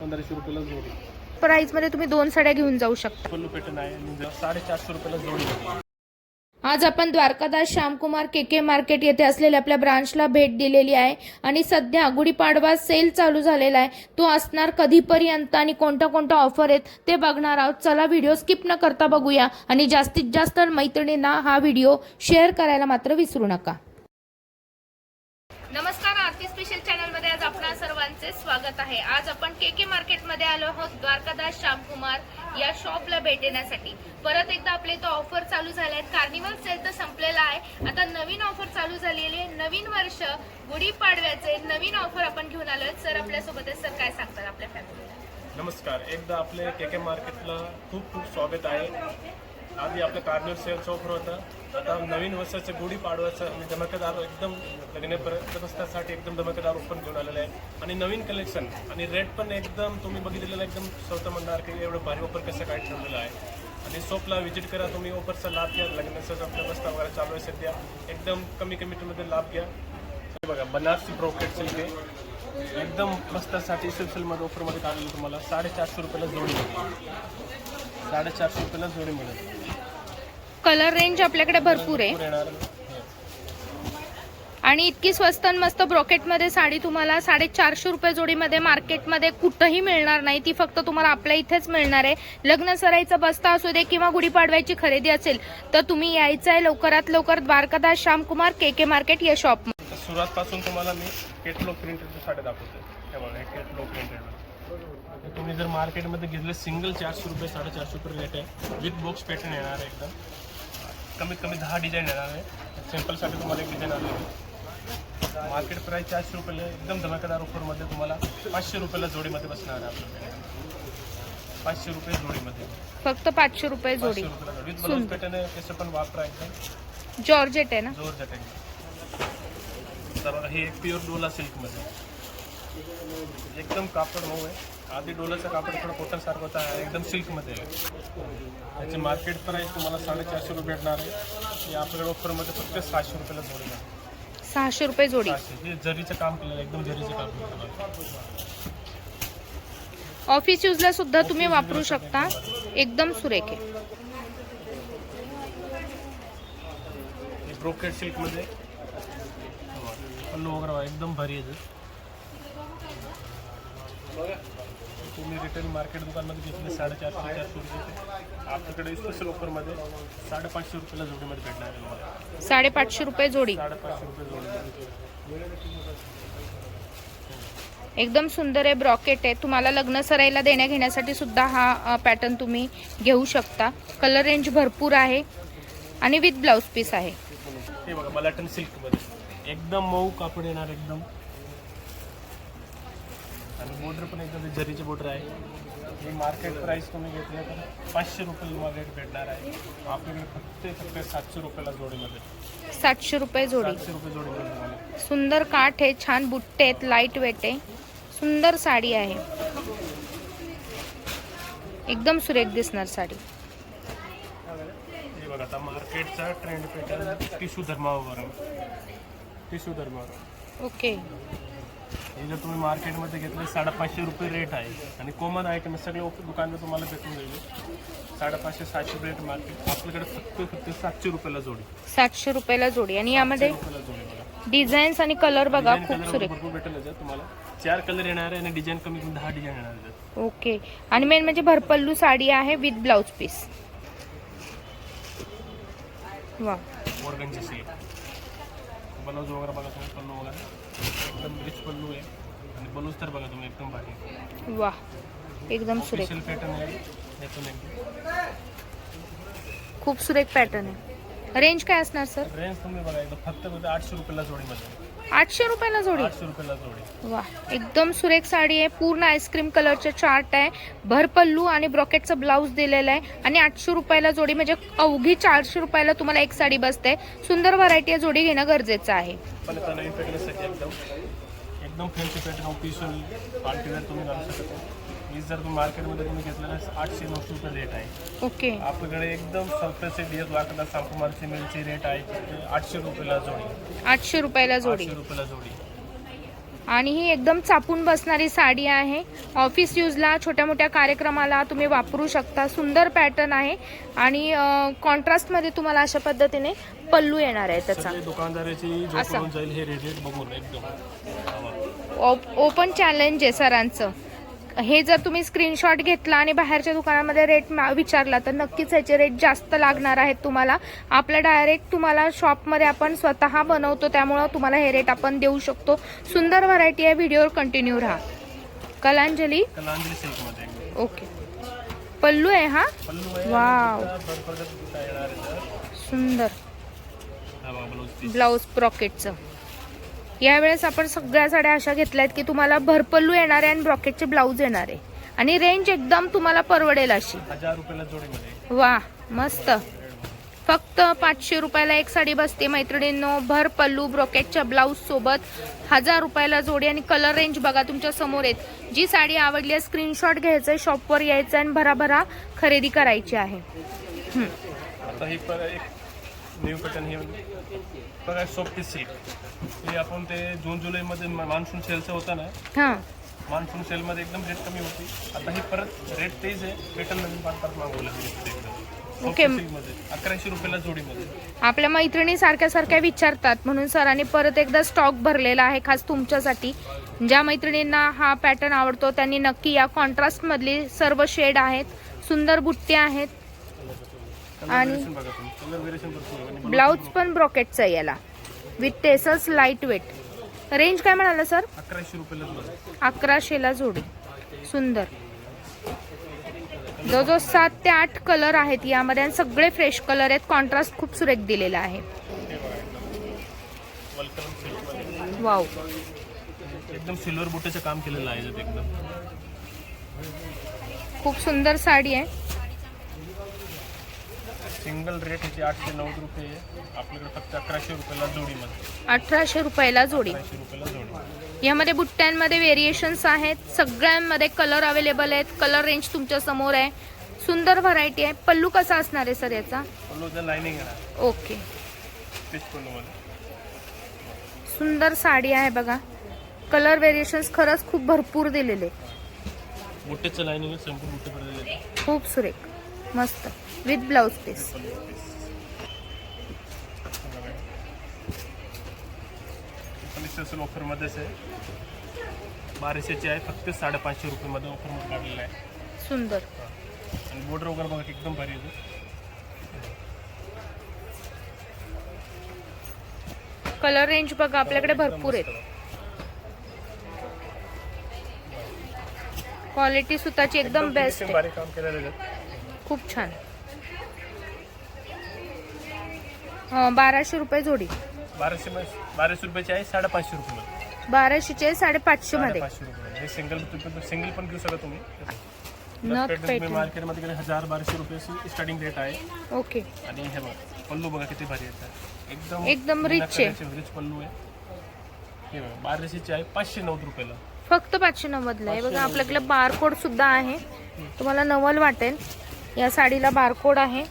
पंधराशे रुपयाला जोडी. प्राइसमध्ये तुम्ही दोन साड्या घेऊन जाऊ शकता. पल्लू पॅटर्न आहे आणि साडेचारशे रुपयाला जोडी आहे. आज आपण Dwarkadas Shyamkumar K K market येथे असलेल्या आपल्या ब्रांचला भेट दिलेली आहे. आणि सध्या गुढीपाडवा सेल चालू झालेला आहे. तो असणार कधीपर्यंत आणि कोणत्या कोणत्या ऑफर आहेत ते बघणार आहोत. चला व्हिडिओ स्किप न करता बघूया. आणि जास्तीत जास्त मैत्रिणींना हा व्हिडिओ शेअर करायला मात्र विसरू नका नमस्कार आरती स्पेशल चॅनलमध्ये आज आपणा सर्वांचे स्वागत आहे. आज आपण के के मार्केटमध्ये आलो आहोत. द्वारकादास श्यामकुमार या शॉपला भेट देण्यासाठी. परत एकदा आपले तो ऑफर चालू झाले आहेत कार्निवल सेल तर संपलेला आहे. आता नवीन ऑफर चालू झालेली आहे. नवीन वर्ष गुढीपाडव्याचे नवीन ऑफर आपण घेऊन आलोय. सर आपल्यासोबत सर काय सांगतात आपल्या फॅमिलीला नमस्कार. एकदा आपले के के मार्केटला खूप खूप स्वागत आहे. आधी आपलं कार्नर सेल चौफर होतं. आता नवीन वर्षाचं गुढी पाडवायचं आणि धमाकेदार एकदम लग्नपर्यंत बसण्यासाठी एकदम धमाकेदार ओपन घेऊन आलेलं आहे. आणि नवीन कलेक्शन आणि रेट पण एकदम तुम्ही बघितलेलं एकदम स्वतः म्हणणार की एवढं भारी ओपन कसं काय ठेवलेलं आहे. आणि सोपला व्हिजिट करा तुम्ही ओपरचा लाभ घ्या. लग्नाचं आपल्या वगैरे चालू आहे सध्या एकदम कमी कमिटीमध्ये लाभ घ्या. बघा बनारसी ब्रोकेट सिल्क आहे एकदम मस्तासाठी सिलसिलमध्ये ऑफरमध्ये काढलेलं तुम्हाला साडेचारशे रुपयाला जोडी. साडेचारशे रुपयाला जोडी मिळेल. कलर रेंज आपल्याकडे भरपूर आहे. येणार. आणि इतकी स्वस्त आणि मस्त ब्रॉकेटमध्ये साडी तुम्हाला साडेचारशे रुपये जोडीमध्ये मार्केटमध्ये कुठंही मिळणार नाही. ती फक्त तुम्हाला आपल्या इथेच मिळणार आहे. लग्न सराईचा बस्ता असू दे किंवा गुढीपाडव्याची खरेदी असेल तर तुम्ही यायचं आहे लवकरात लवकर Dwarkadas Shyamkumar K K market या शॉप सुरुवातपासून तुम्हाला मी केटलॉग प्रिंटेडच्या साड्या दाखवतो केटलॉग प्रिंटेड तुम्ही जर मार्केटमध्ये घेतले सिंगल चारशे रुपये साडेचारशे रुपये रेट आहे. विथ बॉक्स पॅटर्न येणार आहे एकदम. कमीत कमी दहा डिझाईन येणार आहे. सिम्पलसाठी तुम्हाला एक डिझाईन आलेली आहे. मार्केट प्राईस चारशे रुपयाला एकदम धमाकेदार ऑफरमध्ये तुम्हाला पाचशे रुपयाला जोडीमध्ये बसणार आहे आपल्याकडे. पाचशे रुपये जोडीमध्ये. फक्त पाचशे रुपये जोडी. विथ ब्लाऊज पॅटर्न आहे त्याचं पण वापरा एकदम. जॉर्जेट आहे ना? जोर जटेन तर हे प्युअर डोला सिल्कमध्ये एकदम कापड मऊ आहे. आधी डोलाचं कापड थोडं कॉटन सारखं होतं आहे, एकदम सिल्कमध्ये. आहे त्याची मार्केट प्राईस तुम्हाला साडेचारशे रुपये भेटणार आहे. हे आपल्याकडे ऑफरमध्ये फक्त सहाशे रुपयाला जोडी आहे. सहाशे रुपये जोडी. हे जरीचं काम केलेलं एकदम जरीचं काम केलेलं ऑफिस यूजला सुद्धा तुम्ही वापरू शकता. एकदम सुरेख आहे. हे सिल्कमध्ये पल्लू वगैरे बघा, एकदम भारी आहे. तुम्ही रिटेल मार्केट दुकानमध्ये घेतले साडेचारशे चारशे रुपये आपल्याकडे स्पेशल ऑफरमध्ये साडेपाचशे रुपयाला जोडीमध्ये भेटणार आहे तुम्हाला. साडेपाचशे रुपये जोडी. साडेपाचशे रुपये जोडीमध्ये. एकदम सुंदर आहे ब्रॉकेट आहे. तुम्हाला लग्न सराईला देण्या घेण्यासाठी सुद्धा हा पॅटर्न तुम्ही घेऊ शकता. कलर रेंज भरपूर आहे आणि विथ ब्लाऊज पीस आहे. हे बघा मलाटन सिल्कमध्ये एकदम मऊ कापड येणार एकदम. आणि बॉर्डर पण एकदम जरीचे बॉर्डर आहे. ही मार्केट प्राईस तुम्ही घेतले तर पाचशे रुपये तुम्हाला रेट भेटणार आहे. आपल्याकडे फक्त फक्त सातशे रुपयाला जोडीमध्ये. सातशे रुपये जोडी. सातशे रुपये तुम्हाला. सुंदर काठ आहे छान बुट्टे आहेत लाइट वेट आहे. सुंदर साडी आहे. एकदम सुरेख दिसणार साडी. हे बघा आता मार्केटचा ट्रेंड पॅटर्न टिशू धर्मावर टिशू धर्मावर ओके हे जर तुम्ही मार्केटमध्ये घेतलं साडेपाचशे रुपये रेट आहे. आणि कॉमन आयटम सगळे ओप- दुकानात तुम्हाला भेटून जाईल. साडेपाचशे सातशे रेट मार्केट आपल्याकडे फक्त फक्त सातशे रुपयाला जोडी. सातशे रुपयाला जोडी. आणि यामध्ये रुपयाला जोडी बघा. डिझाईन्स आणि कलर बघा डिझाईन खूप सुरेख. भरपूर भेटेल याच्यात तुम्हाला. चार कलर येणार आहे आणि डिझाईन कमी कमी दहा डिझाईन येणार ओके. आणि मेन म्हणजे भरपल्लू साडी आहे विथ ब्लाऊज पीस वा मोरगनचे ब्लाऊज वगैरे बघा तुम्ही पल्लू वगैरे. एकदम रिच पल्लू आहे. आणि ब्लाऊज तर बघा तुम्ही एकदम भारी वा एकदम सुरेख. पॅटर्न आहे. खूप सुरेख पॅटर्न आहे. रेंज काय असणार सर रेंज तुम्ही बघा एकदम फक्त फक्त आठशे रुपयाला जोडीमध्ये. आठशे रुपयाला जोडी. आठशे रुपयाला जोडी. वा एकदम सुरेख साडी आहे. पूर्ण आईस्क्रीम कलरचे चार्ट आहे. भरपल्लू आणि ब्रॉकेटचं ब्लाऊज दिलेलं आहे. आणि आठशे रुपयाला जोडी म्हणजे अवघी चारशे रुपयाला तुम्हाला एक साडी बसते. सुंदर व्हरायटी आहे. जोडी घेणं गरजेचं आहे. एकदम एकदम फॅन्सी पॅटर्न ऑफिशियल पार्टीवेअर तुम्ही घालू शकता जर तुम्ही मार्केटमध्ये तुम्ही घेतलेलं आठशे नऊशे रुपये रेट आहे. ओके. आपल्याकडे एकदम मिलची रेट आहे आठशे रुपयाला जोडी. आठशे रुपयाला जोडी. आठशे रुपयाला जोडी. आणि ही एकदम चापून बसणारी साडी आहे. ऑफिस यूजला छोट्या मोठ्या कार्यक्रमाला तुम्ही वापरू शकता. सुंदर पॅटर्न आहे. आणि कॉन्ट्रास्टमध्ये तुम्हाला अशा पद्धतीने पल्लू येणार आहे त्याचा. दुकानदाराची असं. ओपन चॅलेंज आहे सरांचं. हे जर तुम्ही स्क्रीनशॉट घेतला आणि बाहेरच्या दुकानामध्ये रेट विचारला तर नक्कीच याचे रेट जास्त लागणार आहेत तुम्हाला. आपल्या डायरेक्ट तुम्हाला शॉपमध्ये आपण स्वतः बनवतो त्यामुळं तुम्हाला हे रेट आपण देऊ शकतो. सुंदर व्हरायटी आहे व्हिडिओवर कंटिन्यू राहा. कलांजली. ओके. पल्लू आहे हा? वाव. सुंदर. ब्लाऊज ब्रॉकेटचं यावेळेस आपण सगळ्या साड्या अशा घेतल्यात की तुम्हाला भरपल्लू येणार आहे आणि ब्रॉकेटचे ब्लाऊज येणार आहे. आणि रेंज एकदम तुम्हाला परवडेल अशी. वा मस्त. फक्त पाचशे रुपयाला एक साडी बसते मैत्रिणींनो. भर पल्लू ब्रॉकेटच्या ब्लाऊज सोबत हजार रुपयाला जोडी आणि कलर रेंज बघा तुमच्यासमोर आहेत. जी साडी आवडली आहे स्क्रीनशॉट घ्यायचं आहे शॉपवर यायचं आणि भराभरा खरेदी करायची आहे. आता पर एक न्यू पॅटर्न बघा सॉफ्ट सिल्क हे आपण ते जून जुलैमध्ये मान्सून सेलचं होतं ना हां. मान्सून सेलमध्ये एकदम रेट कमी होती. आता ही परत रेट तेच आहे पॅटर्न नवीन पाच पाच मागवलं ओके. अकराशे रुपयाला जोडीमध्ये. आपल्या मैत्रिणी सारख्या सारख्या विचारतात म्हणून सरांनी परत एकदा स्टॉक भरलेला आहे खास तुमच्यासाठी. ज्या मैत्रिणींना हा पॅटर्न आवडतो त्यांनी नक्की या कॉन्ट्रास्ट मधली सर्व शेड आहेत सुंदर बुट्टे आहेत आणि ब्लाऊज पण ब्रॉकेटचा आहे याला. With tassels light weight range काय म्हणाला सर अकराशेला जोडी. सुंदर. जवळजवळ सात ते आठ कलर आहेत यामध्ये आणि सगळे फ्रेश कलर आहेत कॉन्ट्रास्ट खूप सुरेख दिलेला आहे. वाव एकदम सिल्वर बुट्याचं काम केलेलं आहे एकदम. खूप सुंदर साडी आहे. सिंगल रेट ह्याची आठशे नव्वद रुपये आहे आपल्याकडे फक्त अकराशे रुपयाला जोडीमध्ये अठराशे रुपयाला जोडी. अकराशे रुपयाला जोडी. यामध्ये बुट्ट्यांमध्ये व्हेरिएशन्स आहेत. सगळ्यांमध्ये कलर अवेलेबल आहेत. कलर रेंज तुमच्यासमोर आहे. सुंदर व्हरायटी आहे. पल्लू कसा असणार आहे सर याचा? पल्लूचं लाईनिंग येणार ओके पल्लूमध्ये. सुंदर साडी आहे बघा. कलर व्हेरिएशन्स खरंच खूप भरपूर दिलेले. आहेत. बुट्टेचं लाईनिंग आहे. संपूर्ण बुट्टे पडलेले आहे. खूप सुरेख. मस्त. With blouse piece. ऑफरमध्येच आहे. बाराशेची आहे फक्त साडेपाचशे रुपयेमध्ये ऑफरमध्ये काढलेलं आहे. सुंदर. आणि बॉर्डर वगैरे बघा एकदम भारी आहे. कलर रेंज बघा आपल्याकडे भरपूर आहेत. क्वालिटी सुताची एकदम बेस्ट आहे. खूप छान. बाराशे रुपये जोडी. बाराशे बाराशे रुपयाची आहे साडेपाचशे रुपये बाराशेचे साडेपाचशे मध्ये. साडेपाचशे रुपये हे सिंगल सिंगल पण घेऊ शकता तुम्ही. नथ तुम्ही पॅटर्न मार्केटमध्ये गेले हजार बाराशे रुपये स्टार्टिंग रेट आहे. ओके. आणि हे बघा पल्लू बघा किती भारी येतात. एकदम एकदम rich आहे. रिच पल्लू आहे. हे बघा बाराशेची आहे पाचशे नव्वद रुपयाला. फक्त पाचशे नव्वदला आहे. बघा आपल्याकडे बारकोड सुद्धा आहे. तुम्हाला नवल वाटेल. या साडीला बारकोड आहे.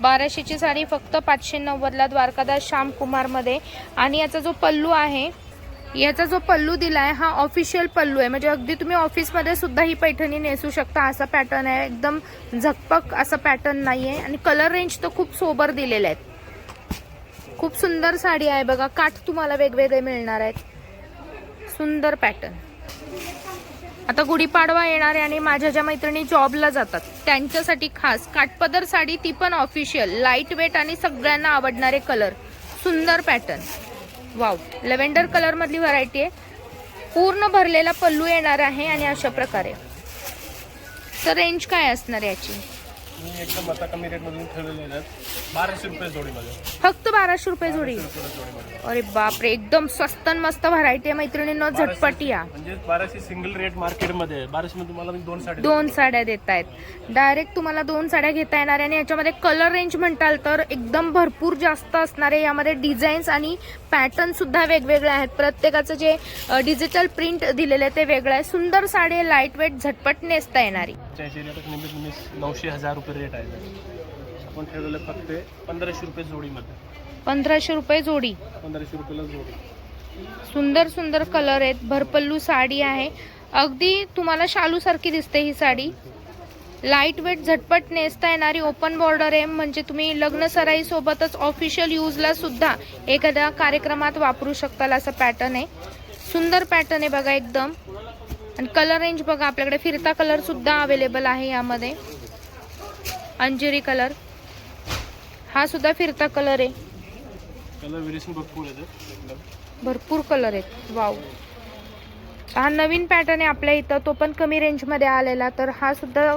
बाराशेची साडी फक्त पाचशे नव्वदला द्वारकादास श्यामकुमारमध्ये आणि याचा जो पल्लू आहे याचा जो पल्लू दिला आहे हा ऑफिशियल पल्लू आहे. म्हणजे अगदी तुम्ही ऑफिसमध्ये सुद्धा ही पैठणी नेसू शकता असा पॅटर्न आहे. एकदम झकपक असा पॅटर्न नाही आहे आणि कलर रेंज तर खूप सोबर दिलेले आहेत. खूप सुंदर साडी आहे बघा. काठ तुम्हाला वेगवेगळे मिळणार आहेत. सुंदर पॅटर्न आता गुढीपाडवा येणार आहे आणि माझ्या ज्या मैत्रिणी जॉबला जातात त्यांच्यासाठी खास काटपदर साडी ती पण ऑफिशियल लाइट वेट आणि सगळ्यांना आवडणारे कलर सुंदर पॅटर्न वाव लेव्हेंडर कलर मधली व्हरायटी आहे. पूर्ण भरलेला पल्लू येणार आहे आणि अशा प्रकारे. तर रेंज काय असणार याची? मी एकदम आता कमी रेटमधून ठेवलेले आहेत. बाराशे रुपये जोडीमध्ये. फक्त बाराशे रुपये जोडी. जोडीमध्ये. अरे बापरे एकदम स्वस्त आणि मस्त व्हरायटी आहे मैत्रिणींनो झटपट या. म्हणजे बाराशे सिंगल रेट मार्केटमध्ये आहे. बाराशे मध्ये तुम्हाला मी दोन साडे दोन साड्या देत आहेत डायरेक्ट तुम्हाला दोन साड्या घेता येणार आहे आणि याच्यामध्ये कलर रेंज म्हणताल तर एकदम भरपूर जास्त असणार आहे. यामध्ये डिझाईन्स आणि पॅटर्न सुद्धा वेगवेगळे आहेत. प्रत्येकाचं जे डिजिटल प्रिंट दिलेलं आहे ते वेगळं आहे. सुंदर साडी लाइट वेट झटपट नेसता येणारी. चारशे रेट निमित्त मी नऊशे हजार रुपये रेट आहे. आपण ठेवलेलं फक्त पंधराशे रुपये जोडीमध्ये. पंधराशे रुपये जोडी. पंधराशे रुपयाला जोडी. सुंदर सुंदर कलर आहेत. भरपल्लू साडी आहे. अगदी तुम्हाला शालू सारखी दिसते ही साडी. लाइट वेट झटपट नेसता येणारी ओपन बॉर्डर आहे. म्हणजे तुम्ही लग्न सराई सोबतच ऑफिशियल यूजला सुद्धा एखाद्या कार्यक्रमात वापरू शकताल असं पॅटर्न आहे. सुंदर पॅटर्न आहे बघा एकदम. आणि कलर रेंज बघा आपल्याकडे फिरता कलर सुद्धा अवेलेबल आहे यामध्ये. अंजिरी कलर हा सुद्धा फिरता कलर आहे. भरपूर कलर आहेत. वाव हा नवीन पॅटर्न आहे आपल्या इथं तो पण कमी रेंजमध्ये आलेला तर हा सुद्धा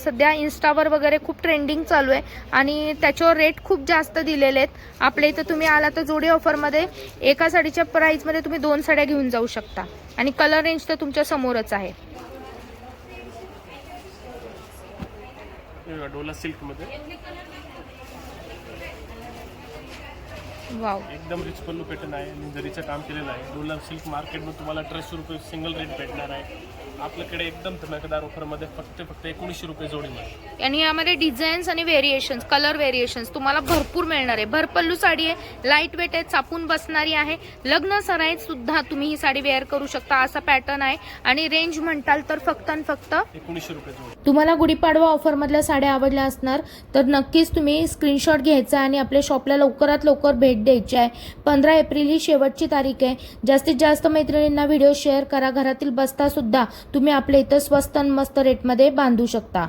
सध्या इन्स्टावर वगैरे खूप ट्रेंडिंग चालू आहे आणि त्याच्यावर रेट खूप जास्त दिलेले आहेत. आपल्या इथं तुम्ही आला तर जोडी ऑफरमध्ये एका साडीच्या प्राईजमध्ये तुम्ही दोन साड्या घेऊन जाऊ शकता. आणि कलर रेंज तर तुमच्या समोरच आहे. डोला सिल्कमध्ये. वाव. एकदम रिच पल्लू पॅटर्न आहे आणि जरीचं काम केलेलं आहे डोला सिल्क मार्केटमध्ये तुम्हाला अठराशे रुपये सिंगल रेट भेटणार आहे. आपल्याकडे एकदम धमाकेदार ऑफरमध्ये फक्त फक्त एकोणीसशे रुपये जोडीमध्ये आणि यामध्ये डिझाईन्स आणि व्हेरिएशन्स कलर व्हेरिएशन्स तुम्हाला भरपूर मिळणार आहे. भरपल्लू साडी आहे लाइट वेट आहे चापून बसणारी आहे. लग्न सराईत सुद्धा तुम्ही ही साडी वेअर करू शकता असा पॅटर्न आहे. आणि रेंज म्हणताल तर फक्त आणि फक्त एकोणीसशे रुपये जोडी. तुम्हाला गुढीपाडवा ऑफरमधल्या साड्या आवडल्या असणार तर नक्कीच तुम्ही स्क्रीनशॉट घ्यायचा आणि आपल्या शॉपला लवकरात लवकर भेट द्यायची आहे. पंधरा एप्रिल ही शेवटची तारीख आहे. जास्तीत जास्त मैत्रिणींना व्हिडिओ शेअर करा. घरातील बसतासुद्धा तुम्ही आपल्या इथं स्वस्त आणि मस्त रेटमध्ये बांधू शकता.